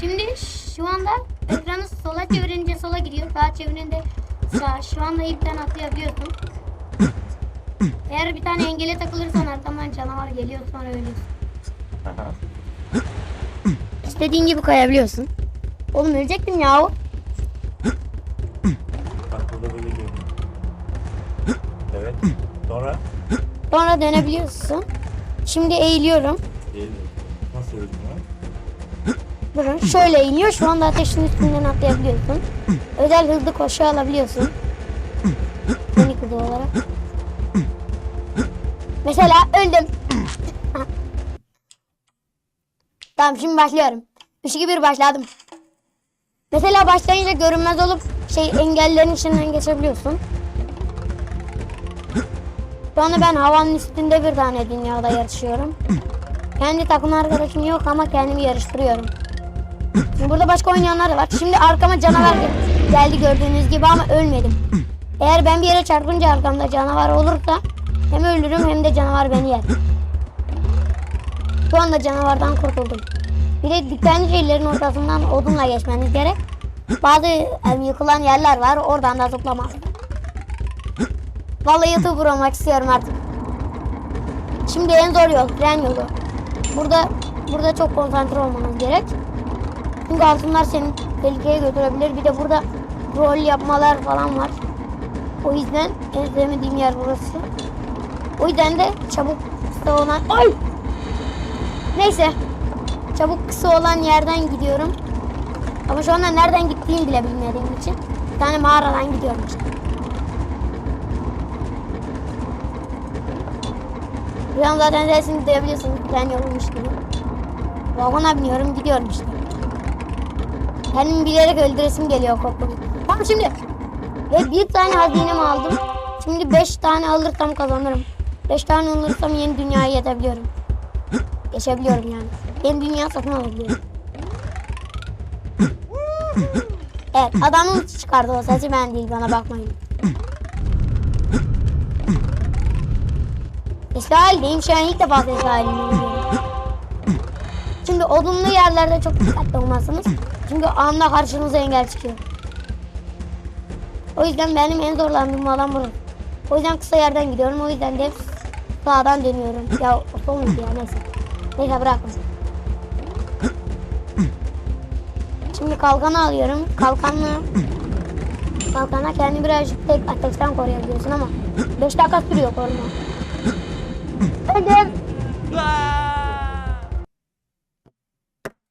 Şimdi şu anda ekranı sola çevirince sola gidiyor. Sağa çevirince sağ. Şu anda ipten atlayabiliyorsun. Eğer bir tane engele takılırsan arkamdan canavar geliyor sonra ölüyorsun. İstediğin gibi kayabiliyorsun. Oğlum ölecektim ya. Bak burada böyle görünüyor. Evet. Sonra Sonra dönebiliyorsun. Şimdi eğiliyorum. mi? Nasıl öldün? Durun şöyle eğiliyor. Şu anda ateşin üstünden atlayabiliyorsun. Özel hızlı koşu alabiliyorsun. Panik hızı olarak. Mesela öldüm. tamam şimdi başlıyorum. 3 2 1 başladım. Mesela başlayınca görünmez olup şey engellerin içinden geçebiliyorsun. Anda ben havanın üstünde bir tane dünyada yarışıyorum. Kendi takım arkadaşım yok ama kendimi yarıştırıyorum. Şimdi burada başka oynayanlar var. Şimdi arkama canavar gel- geldi gördüğünüz gibi ama ölmedim. Eğer ben bir yere çarpınca arkamda canavar olursa hem ölürüm hem de canavar beni yer. Şu anda canavardan kurtuldum. Bir de dikenli şeylerin ortasından odunla geçmeniz gerek. Bazı em, yıkılan yerler var oradan da zıplamaz. Vallahi YouTuber olmak istiyorum artık. Şimdi en zor yol tren yolu. Burada burada çok konsantre olmanız gerek. Çünkü altınlar seni tehlikeye götürebilir. Bir de burada rol yapmalar falan var. O yüzden en sevmediğim yer burası. O yüzden de çabuk kısa olan... Ay! Neyse. Çabuk kısa olan yerden gidiyorum. Ama şu anda nereden gittiğimi bile bilmediğim için bir tane mağaradan gidiyorum işte. Şu an zaten resmi duyabiliyorsunuz. Tren yolmuş gibi. Vagona biniyorum gidiyorum işte. Kendimi bilerek öldüresim geliyor korktum. Tamam şimdi. Ve bir tane hazinemi aldım. Şimdi beş tane alırsam kazanırım. Beş tane alırsam yeni dünyaya yetebiliyorum. Geçebiliyorum yani. Yeni dünya satın alabiliyorum. Evet adamın çıkardı o sesi ben değil bana bakmayın. İsrail'deyim şu an ilk defa İsrail'im Şimdi odunlu yerlerde çok dikkatli olmalısınız. Çünkü anında karşınıza engel çıkıyor. O yüzden benim en zorlandığım alan burası. O yüzden kısa yerden gidiyorum. O yüzden de sağdan dönüyorum. Ya sol ya neyse. Neyse bırakın. Şimdi kalkanı alıyorum. Kalkanla Kalkana kendi birazcık tek ateşten koruyabiliyorsun ama 5 dakika sürüyor koruma. Öldüm.